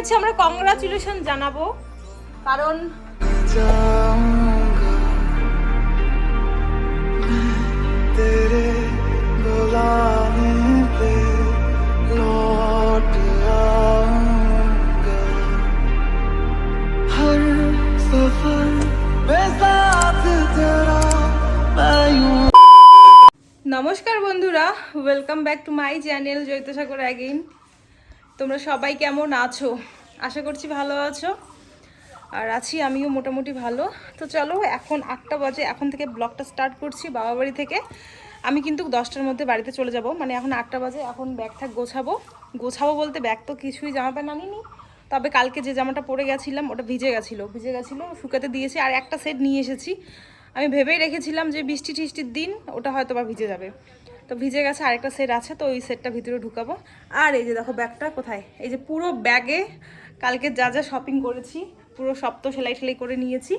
কাছে আমরা কংগ্রাচুলেশন জানাব। কারণ নমস্কার বন্ধুরা welcome back to my channel Joyita Sagar again তোমরা সবাই কেমন আছো? আশা করছি ভালো আছো। আর আছি আমিও মোটামুটি ভালো। তো চলো, এখন আটটা বাজে, এখন থেকে ব্লগটা স্টার্ট করছি বাবা বাড়ি থেকে। আমি কিন্তু দশটার মধ্যে বাড়িতে চলে যাব। মানে এখন আটটা বাজে, এখন ব্যাগ ঠ্যাগ গোছাবো। গোছাবো বলতে ব্যাগ তো কিছুই জামা প্যান্ট আনিনি। তবে কালকে যে জামাটা পরে গেছিলাম, ওটা ভিজে গেছিল। ভিজে গেছিল, শুকাতে দিয়েছি, আর একটা সেট নিয়ে এসেছি। আমি ভেবেই রেখেছিলাম যে বৃষ্টি টিষ্টির দিন, ওটা হয়তো বা ভিজে যাবে। তো ভিজে গেছে আরেকটা সেট আছে, তো ওই সেটটা ভিতরে ঢুকাবো। আর এই যে দেখো ব্যাগটা কোথায়? এই যে পুরো ব্যাগে কালকে যা যা শপিং করেছি, পুরো সব তো সেলাই সেলাই করে নিয়েছি।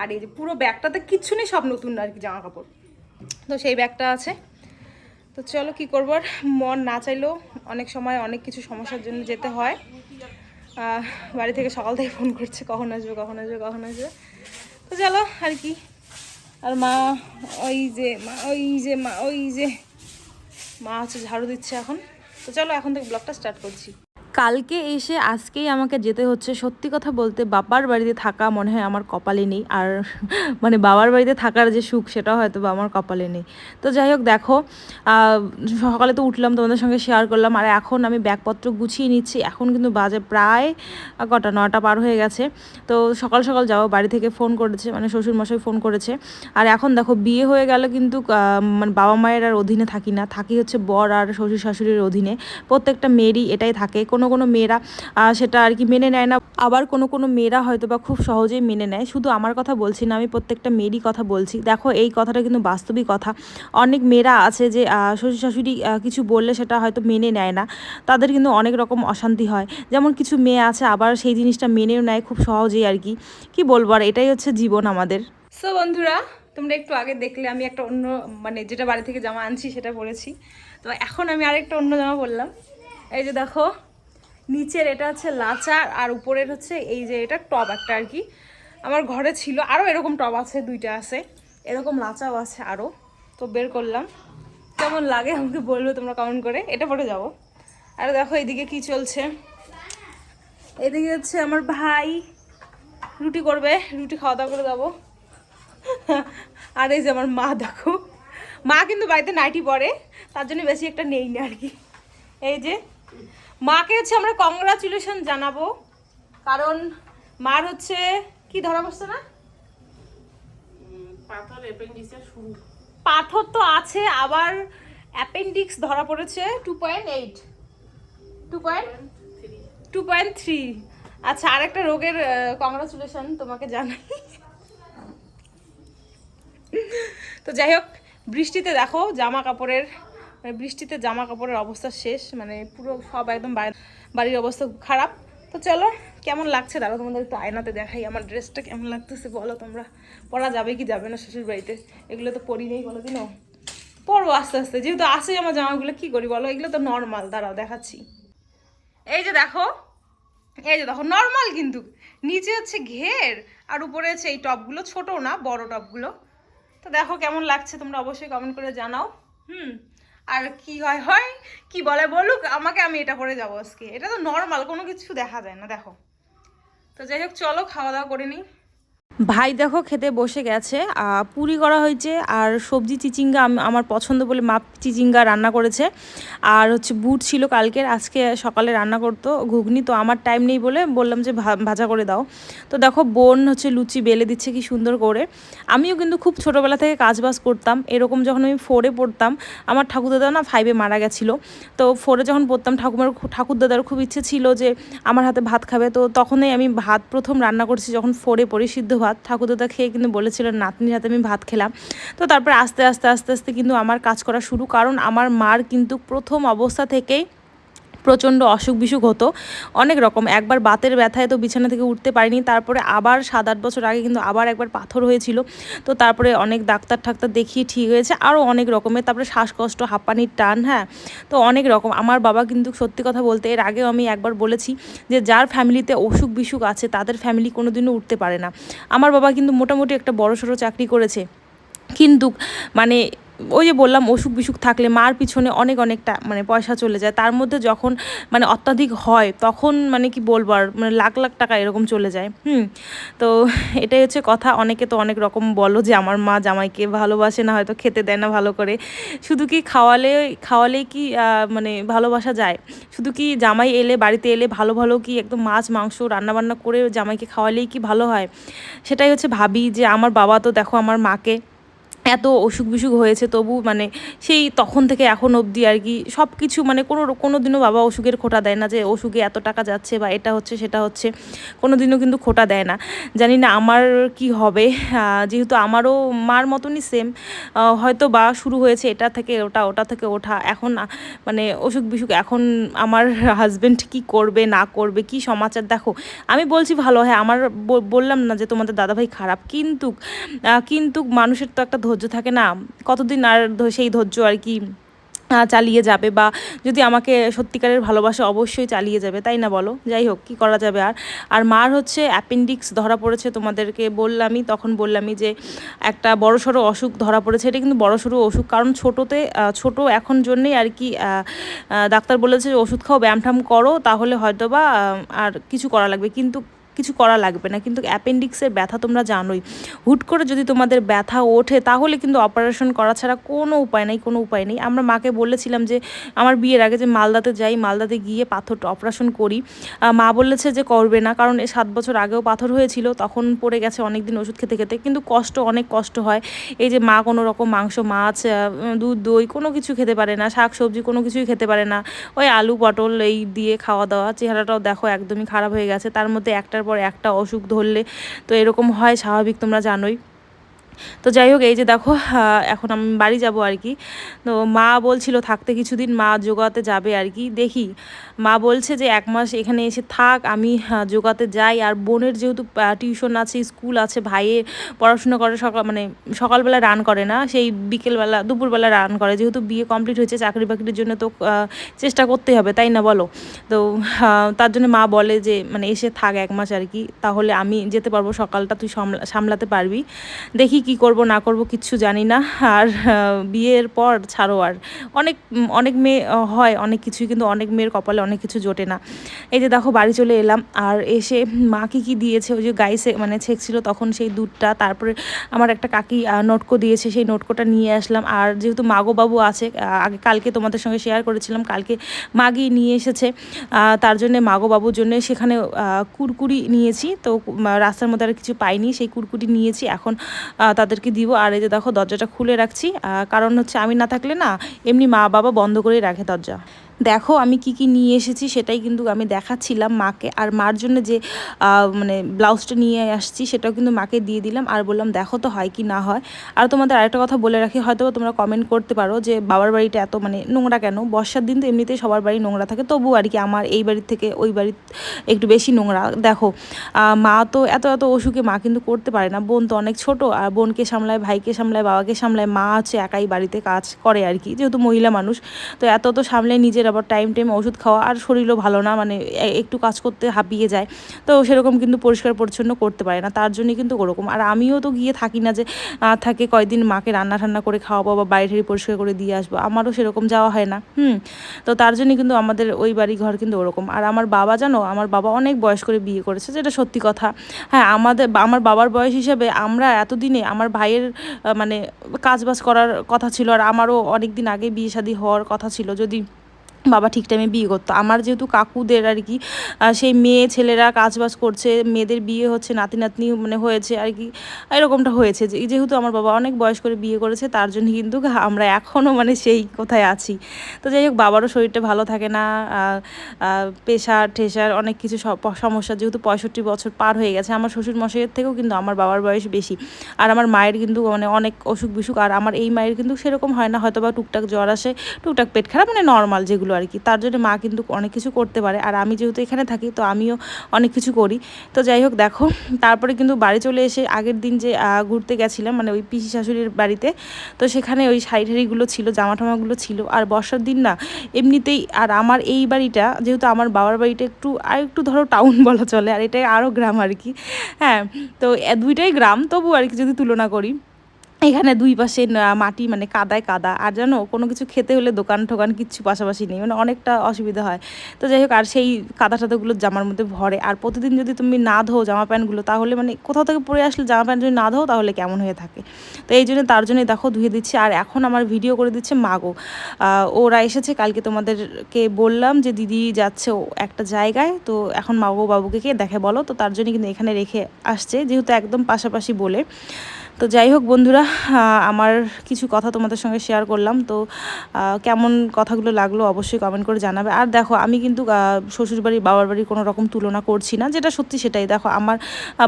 আর এই যে পুরো ব্যাগটাতে কিচ্ছু নেই, সব নতুন আর কি জামা কাপড় তো সেই ব্যাগটা আছে। তো চলো কি করব আর, মন না চাইলেও অনেক সময় অনেক কিছু সমস্যার জন্য যেতে হয়। বাড়ি থেকে সকাল থেকে ফোন করছে, কখন আসবে কখন আসবে কখন আসবে। তো চলো আর কি। আর মা, ওই যে মা, ওই যে মা, ওই যে মা হচ্ছে ঝাড়ু দিচ্ছে এখন। তো চলো এখন থেকে ব্লগটা স্টার্ট করছি। কালকে এসে আজকেই আমাকে যেতে হচ্ছে। সত্যি কথা বলতে বাবার বাড়িতে থাকা মনে হয় আমার কপালে নেই। আর মানে বাবার বাড়িতে থাকার যে সুখ, সেটা হয়তো বা আমার কপালে নেই। তো যাই হোক, দেখো সকালে তো উঠলাম, তোমাদের সঙ্গে শেয়ার করলাম। আর এখন আমি ব্যাগপত্র গুছিয়ে নিচ্ছি। এখন কিন্তু বাজে প্রায় কটা, নটা পার হয়ে গেছে। তো সকাল সকাল যাও বাড়ি থেকে ফোন করেছে মানে শ্বশুর মশাই ফোন করেছে। আর এখন দেখো, বিয়ে হয়ে গেল কিন্তু মানে বাবা মায়ের আর অধীনে থাকি না। থাকি হচ্ছে বর আর শ্বশুর শাশুড়ির অধীনে। প্রত্যেকটা মেয়েরই এটাই থাকে। কোনো কোনো কোনো মেয়েরা সেটা আর কি মেনে নেয় না। আবার কোনো কোনো মেয়েরা হয়তো বা খুব সহজেই মেনে নেয়। শুধু আমার কথা বলছি না, আমি প্রত্যেকটা মেয়েরই কথা বলছি। দেখো, এই কথাটা কিন্তু বাস্তবিক কথা। অনেক মেয়েরা আছে যে শ্বশুর শাশুড়ি কিছু বললে সেটা হয়তো মেনে নেয় না। তাদের কিন্তু অনেক রকম অশান্তি হয়। যেমন কিছু মেয়ে আছে, আবার সেই জিনিসটা মেনেও নেয় খুব সহজেই আর কি। কি বলব আর, এটাই হচ্ছে জীবন আমাদের। সো বন্ধুরা, তোমরা একটু আগে দেখলে আমি একটা অন্য মানে যেটা বাড়ি থেকে জামা আনছি সেটা পরেছি। তো এখন আমি আরেকটা অন্য জামা বললাম এই যে দেখো নিচের এটা হচ্ছে লাচার, আর উপরের হচ্ছে এই যে এটা টপ একটা আর কি। আমার ঘরে ছিল আরও এরকম টপ আছে, দুইটা আছে। এরকম লাচাও আছে আরও তো বের করলাম। কেমন লাগে আমাকে বলবে তোমরা কমেন্ট করে, এটা পরে যাব। আর দেখো এইদিকে কি চলছে। এদিকে হচ্ছে আমার ভাই, রুটি করবে, রুটি খাওয়া দাওয়া করে যাব। আর এই যে আমার মা, দেখো। মা কিন্তু বাড়িতে নাইটি পরে তার জন্য বেশি একটা নেই না আর কি। এই যে মাকে হচ্ছে আমরা কংগ্রাচুলেশন জানাব। কারণ মার হচ্ছে কি ধরা পড়ছে না? পাথর তো আছে আবার অ্যাপেন্ডিক্স ধরা পড়েছে। Two point eight two point two point three আচ্ছা আরেকটা রোগের কংগ্রাচুলেশন তোমাকে জানাই। তো যাই হোক বৃষ্টিতে দেখো জামা কাপড়ের মানে বৃষ্টিতে জামা কাপড়ের অবস্থা শেষ মানে পুরো সব একদম বাড়ি- বাড়ির অবস্থা খারাপ। তো চলো, কেমন লাগছে? দাঁড়ো তোমাদের একটু আয়নাতে দেখাই আমার ড্রেসটা কেমন লাগতেছে, বলো তোমরা। পরা যাবে কি যাবে না শ্বশুর বাড়িতে? এগুলো তো পরি নেই, বলো দিনও। পরবো আস্তে আস্তে, যেহেতু আসে আমার জামাগুলো, কি করি বলো? এগুলো তো নর্মাল দাঁড়াও দেখাচ্ছি। এই যে দেখো, এই যে দেখো নর্মাল কিন্তু। নিচে হচ্ছে ঘের, আর উপরে হচ্ছে এই টপগুলো ছোটো না, বড় টপগুলো। তো দেখো কেমন লাগছে, তোমরা অবশ্যই কমেন্ট করে জানাও। হুম। আর কি হয় হয়, কি বলে বলুক, আমাকে আমি এটা পরে যাব আজকে। এটা তো নর্মাল কোনো কিছু দেখা যায় না, দেখো। তো যাই হোক, চলো খাওয়া দাওয়া করে নিই। ভাই দেখো খেতে বসে গেছে পুরি করা হয়েছে আর সবজি চিচিঙ্গা আমার পছন্দ বলে মাপ চিচিঙ্গা রান্না করেছে। আর হচ্ছে বুট ছিল কালকের, আজকে সকালে রান্না করতো ঘুগনি, তো আমার টাইম নেই বলে বললাম যে ভাজা করে দাও। তো দেখো বোন হচ্ছে লুচি বেলে দিচ্ছে কি সুন্দর করে। আমিও কিন্তু খুব ছোটোবেলা থেকে কাজবাজ করতাম, এরকম যখন আমি ফোরে পড়তাম, আমার ঠাকুরদাদা না ফাইভে মারা গেছিল। তো ফোরে যখন পড়তাম ঠাকুমার ঠাকুরদাদার খুব ইচ্ছে ছিল যে আমার হাতে ভাত খাবে, তো তখনই আমি ভাত প্রথম রান্না করছি যখন ফোরে পড়ি সিদ্ধ ভাত। ঠাকুরদাদা খেয়ে কিন্তু বলেছিল নাতনির হাতে আমি ভাত খেলাম। তো তারপর আস্তে আস্তে আস্তে আস্তে কিন্তু আমার কাজ করা শুরু। কারণ আমার মার কিন্তু প্রথম অবস্থা থেকেই প্রচণ্ড অসুখ বিসুখ হতো। অনেক রকম। একবার বাতের ব্যথায় তো বিছানা থেকে উঠতে পারিনি। তারপরে আবার সাত আট বছর আগে কিন্তু আবার একবার পাথর হয়েছিল। তো তারপরে অনেক ডাক্তার ঠাক্তার দেখিয়ে ঠিক হয়েছে। আরও অনেক রকমের। তারপরে শ্বাসকষ্ট, হাঁপানির টান হ্যাঁ? তো অনেক রকম। আমার বাবা কিন্তু সত্যি কথা বলতে এর আগেও আমি একবার বলেছি যে, যার ফ্যামিলিতে অসুখ বিসুখ আছে, তাদের ফ্যামিলি কোনো দিনও উঠতে পারে না। আমার বাবা কিন্তু মোটামুটি একটা বড় সড়ো চাকরি করেছে। কিন্তু মানে ওই যে বললাম, অসুখ বিসুখ থাকলে মার পিছনে অনেক অনেকটা মানে পয়সা চলে যায়। তার মধ্যে যখন মানে অত্যাধিক হয়, তখন মানে কি বলব আর মানে লাখ লাখ টাকা এরকম চলে যায়। হুম, তো এটাই হচ্ছে কথা। অনেকে তো অনেক রকম বলো যে, আমার মা জামাইকে ভালোবাসে না, হয়তো খেতে দেয় না ভালো করে। শুধু কি খাওয়ালে খাওয়ালেই কি মানে ভালোবাসা যায়? শুধু কি জামাই এলে, বাড়িতে এলে ভালো ভালো কি একদম মাছ, মাংস রান্নাবান্না করে জামাইকে খাওয়ালেই কি ভালো হয়? সেটাই হচ্ছে ভাবি যে, আমার বাবা তো দেখো আমার মাকে এত অসুখ বিসুখ হয়েছে, তবু মানে সেই তখন থেকে এখন অবধি আর কি সব কিছু মানে কোনো কোনো দিনও বাবা অসুখের খোটা দেয় না যে অসুখে এত টাকা যাচ্ছে বা এটা হচ্ছে সেটা হচ্ছে কোনো দিনও কিন্তু খোটা দেয় না। জানি না আমার কি হবে যেহেতু আমারও মার মতনই সেম হয়তো বা শুরু হয়েছে এটা থেকে ওটা ওটা থেকে ওঠা, এখন মানে অসুখ বিসুখ এখন আমার হাজব্যান্ড কি করবে, না করবে, কি সমাচার, দেখো, আমি বলছি ভালো হ্যাঁ আমার বললাম না যে তোমাদের দাদাভাই খারাপ, কিন্তু কিন্তু মানুষের তো একটা ধৈর্য থাকে না, কতদিন আর সেই ধৈর্য আর কি চালিয়ে যাবে বা যদি আমাকে সত্যিকারের ভালোবাসা অবশ্যই চালিয়ে যাবে, তাই না বলো? যাই হোক, কী করা যাবে আর? আর মার হচ্ছে অ্যাপেন্ডিক্স ধরা পড়েছে তোমাদেরকে, বললামই, তখন বললামই যে একটা বড়সড় অসুখ ধরা পড়েছে, এটা কিন্তু বড়সড় অসুখ, কারণ ছোটোতে ছোট এখন জন্যেই আর কি ডাক্তার বলেছে যে ওষুধ খাও ব্যায়াম ট্যাম করো, তাহলে হয়তো বা আর কিছু করা লাগবে, কিন্তু কিছু করা লাগবে না। কিন্তু অ্যাপেন্ডিক্সের ব্যথা তোমরা জানোই। হুট করে যদি তোমাদের ব্যথা ওঠে, তাহলে কিন্তু অপারেশন করা ছাড়া কোনো উপায় নেই, কোনো উপায় নেই। আমরা মাকে বলেছিলাম যে, আমার বিয়ের আগে যে মালদাতে যাই, মালদাতে গিয়ে পাথরটা অপারেশন করি। মা বলেছে যে, করবে না। কারণ এ সাত বছর আগেও পাথর হয়েছিল, তখন পড়ে গেছে অনেক দিন ওষুধ খেতে খেতে। কিন্তু কষ্ট, অনেক কষ্ট হয়। এই যে মা কোনো রকম মাংস, মাছ দুধ, দই কোনো কিছু খেতে পারে না, শাক সবজি কোনো কিছুই খেতে পারে না। ওই আলু, পটল এই দিয়ে খাওয়া দাওয়া চেহারাটাও দেখো একদমই খারাপ হয়ে গেছে। তার মধ্যে একটার পর একটা অসুখ ধরলে তো এরকম হয় স্বাভাবিক তোমরা জানোই। তো যাই হোক, এই যে দেখো এখন আমি বাড়ি যাব আর কি। তো মা বলছিল থাকতে কিছুদিন, মা যোগাতে যাবে আর কি। দেখি, মা বলছে যে এক মাস এখানে এসে থাক, আমি যোগাতে যাই। আর বোনের যেহেতু টিউশন আছে, স্কুল আছে, ভাইয়ে পড়াশোনা করে সকাল মানে সকালবেলা রান করে না, সেই বিকেলবেলা, দুপুরবেলা রান করে। যেহেতু বিয়ে কমপ্লিট হয়েছে, চাকরি বাকরির জন্য তো চেষ্টা করতেই হবে, তাই না বলো? তো তার জন্য মা বলে যে মানে এসে থাক এক মাস আর কি, তাহলে আমি যেতে পারব, সকালটা তুই সামলাতে পারবি। দেখি কি করব, না করব কিচ্ছু জানি না। আর বিয়ের পর ছাড়ো আর। অনেক অনেক মেয়ে হয় অনেক কিছুই, কিন্তু অনেক মেয়ের কপালে অনেক কিছু জোটে না। এই যে দেখো, বাড়ি চলে এলাম আর এসে মা কি কি দিয়েছে, ওই যে গাইসে মানে ছেঁকছিল তখন সেই দুধটা, তারপরে আমার একটা কাকি নোটকো দিয়েছে, সেই নোটকোটা নিয়ে আসলাম। আর যেহেতু মাগো বাবু আছে আগে কালকে তোমাদের সঙ্গে শেয়ার করেছিলাম, কালকে মাগি নিয়ে এসেছে। তার জন্য মাগো বাবুর জন্য সেখানে কুরকুরি নিয়েছি। তো রাস্তার মধ্যে আর কিছু পাইনি, সেই কুরকুরি নিয়েছি। এখন তাদেরকে দিব। আর এই যে দেখো দরজাটা খুলে রাখছি। কারণ হচ্ছে আমি না থাকলে না এমনি মা বাবা বন্ধ করেই রাখে দরজা। দেখো আমি কি কি নিয়ে এসেছি সেটাই কিন্তু আমি দেখাচ্ছিলাম মাকে। আর মার জন্য যে মানে ব্লাউজটা নিয়ে আসছি সেটাও কিন্তু মাকে দিয়ে দিলাম। আর বললাম, দেখো তো হয় কি না হয়। আর তোমাদের আরেকটা কথা বলে রাখি হয়তো তোমরা কমেন্ট করতে পারো যে, বাবার বাড়িটা এত মানে নোংরা কেন? বর্ষার দিন তো এমনিতেই সবার বাড়ি নোংরা থাকে, তবু আর কি আমার এই বাড়ির থেকে ওই বাড়ির একটু বেশি নোংরা। দেখো মা তো এত এত অসুখে মা কিন্তু করতে পারে না। বোন তো অনেক ছোট, আর বোনকে সামলায়, ভাইকে সামলায়, বাবাকে সামলায়, মা আছে একাই বাড়িতে কাজ করে আর কি, যেহেতু মহিলা মানুষ। তো এত তো সামলে নিজের আবার টাইম টাইম ওষুধ খাওয়া আর শরীরও ভালো না মানে একটু কাজ করতে হাঁপিয়ে যায়। তো সেরকম কিন্তু পরিষ্কার পরিচ্ছন্ন করতে পারে না, তার জন্যই কিন্তু ওরকম। আর আমিও তো গিয়ে থাকি না যে থাকে কয়দিন মাকে রান্না ঠান্না করে খাওয়াবো বা ঠাড়ি পরিষ্কার করে দিয়ে আসব, আমারও সেরকম যাওয়া হয় না, হুম। তো তার জন্যই কিন্তু আমাদের ওই বাড়ি ঘর কিন্তু ওরকম। আর আমার বাবা জানো, আমার বাবা অনেক বয়স করে বিয়ে করেছে, যেটা সত্যি কথা। হ্যাঁ আমাদের, আমার বাবার বয়স হিসাবে আমরা এতদিনে আমার ভাইয়ের মানে কাজবাজ করার কথা ছিল, আর আমারও অনেক দিন আগে বিয়ে শাদী হওয়ার কথা ছিল, যদি বাবা ঠিক টাইমে বিয়ে করতো। আমার যেহেতু কাকুদের আর কি সেই মেয়ে ছেলেরা কাজবাজ করছে, মেয়েদের বিয়ে হচ্ছে, নাতি নাতনি মানে হয়েছে আর কি, এরকমটা হয়েছে যে, যেহেতু আমার বাবা অনেক বয়স করে বিয়ে করেছে, তার জন্য কিন্তু আমরা এখনও মানে সেই কোথায় আছি। তো যাই হোক, বাবারও শরীরটা ভালো থাকে না প্রেশার ঠেসার অনেক কিছু সমস্যা, যেহেতু পঁয়ষট্টি বছর পার হয়ে গেছে, আমার শ্বশুর মশাইয়ের থেকেও কিন্তু আমার বাবার বয়স বেশি। আর আমার মায়ের কিন্তু মানে অনেক অসুখ বিসুখ, আর আমার এই মায়ের কিন্তু সেরকম হয় না হয়তো বা টুকটাক জ্বর আসে, টুকটাক পেট খারাপ মানে নর্মাল যেগুলো আর কি। তার জন্য মা কিন্তু অনেক কিছু করতে পারে। আর আমি যেহেতু এখানে থাকি, তো আমিও অনেক কিছু করি। তো যাই হোক, দেখো, তারপরে কিন্তু বাড়ি চলে এসে আগের দিন যে ঘুরতে গেছিলাম মানে ওই পিসি শাশুড়ির বাড়িতে, তো সেখানে ওই শাড়ি ঠাড়িগুলো ছিল জামা টামাগুলো ছিল। আর বর্ষার দিন না, এমনিতেই, আর আমার এই বাড়িটা, যেহেতু আমার বাবার বাড়িটা একটু, আর একটু ধরো টাউন বলা চলে, আর এটাই আরও গ্রাম আর কি। হ্যাঁ তো দুইটাই গ্রাম তবু আর কি যদি তুলনা করি। এখানে দুই পাশে মাটি মানে কাদায় কাদা। আর জানো, কোনো কিছু খেতে হলে দোকান ঠোকান কিচ্ছু পাশাপাশি নেই মানে অনেকটা অসুবিধা হয়। তো যাই হোক, আর সেই কাদা টাদাগুলো জামার মধ্যে ভরে। আর প্রতিদিন যদি তুমি না ধো জামা প্যান্টগুলো, তাহলে মানে কোথাও থেকে পরে আসলে জামা প্যান্ট যদি না ধো তাহলে কেমন হয়ে থাকে? তো এই জন্য তার জন্যই দেখো, ধুয়ে দিচ্ছি। আর এখন আমার ভিডিও করে দিচ্ছে মাগো। ওরা এসেছে, কালকে তোমাদেরকে বললাম যে দিদি যাচ্ছে একটা জায়গায়। তো এখন মাগো বাবুকে কে দেখে বলো। তো তার জন্য কিন্তু এখানে রেখে আসছে, যেহেতু একদম পাশাপাশি বলে। তো যাই হোক বন্ধুরা আমার কিছু কথা তোমাদের সঙ্গে শেয়ার করলাম। তো কেমন কথাগুলো লাগল অবশ্যই কমেন্ট করে জানাবে। আর দেখো, আমি কিন্তু শ্বশুরবাড়ি বাবার বাড়ির কোনো রকম তুলনা করছি না। যেটা সত্যি সেটাই। দেখো, আমার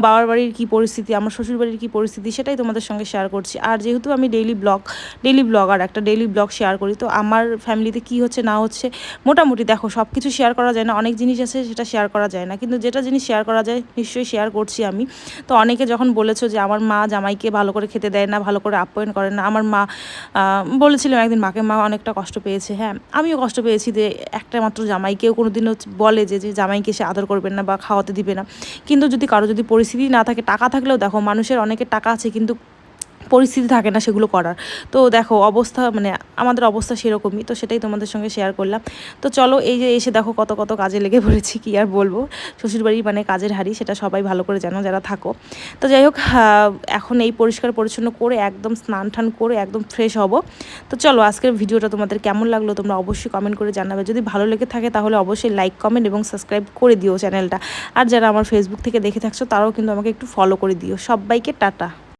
বাবার বাড়ির কী পরিস্থিতি, আমার শ্বশুরবাড়ির কী পরিস্থিতি সেটাই তোমাদের সঙ্গে শেয়ার করছি। আর যেহেতু আমি ডেইলি ব্লগ ডেইলি ব্লগার একটা ডেইলি ব্লগ শেয়ার করি, তো আমার ফ্যামিলিতে কী হচ্ছে না হচ্ছে, মোটামুটি দেখো সব কিছু শেয়ার করা যায় না। অনেক জিনিস আছে, সেটা শেয়ার করা যায় না। কিন্তু যেটা জিনিস শেয়ার করা যায়, নিশ্চয়ই শেয়ার করছি আমি। তো অনেকে যখন বলেছ যে, আমার মা জামাইকে ভালো করে খেতে দেয় না, ভালো করে আপ্যায়ন করে না। আমার মা বলেছিলাম একদিন, মাকে, মা অনেকটা কষ্ট পেয়েছে। হ্যাঁ আমিও কষ্ট পেয়েছি যে একটা মাত্র জামাইকেও কোনো দিনও বলে যে যে জামাইকে সে আদর করবেন না বা খাওয়াতে দিবে না। কিন্তু যদি কারও যদি পরিস্থিতি না থাকে, টাকা থাকলেও দেখো, মানুষের অনেকের টাকা আছে, কিন্তু পরিস্থিতি থাকে না সেগুলো করার। তো দেখো অবস্থা মানে আমাদের অবস্থা সেরকমই, তো সেটাই তোমাদের সঙ্গে শেয়ার করলাম। তো চলো এই যে এসে দেখো কত কত কাজে লেগে পড়েছি, কি আর বলব? শ্বশুরবাড়ি মানে কাজের হাড়ি সেটা সবাই ভালো করে জানো, যারা থাকো। তো যাই হোক এখন এই পরিষ্কার পরিচ্ছন্ন করে একদম স্নান টান করে একদম ফ্রেশ হব। তো চলো আজকের ভিডিওটা তোমাদের কেমন লাগল তোমরা অবশ্যই কমেন্ট করে জানাবে। যদি ভালো লেগে থাকে তাহলে অবশ্যই লাইক কমেন্ট এবং সাবস্ক্রাইব করে দিও চ্যানেলটা আর যারা আমার ফেসবুক থেকে দেখে থাকছো তারাও কিন্তু আমাকে একটু ফলো করে দিও। সবাইকে টাটা।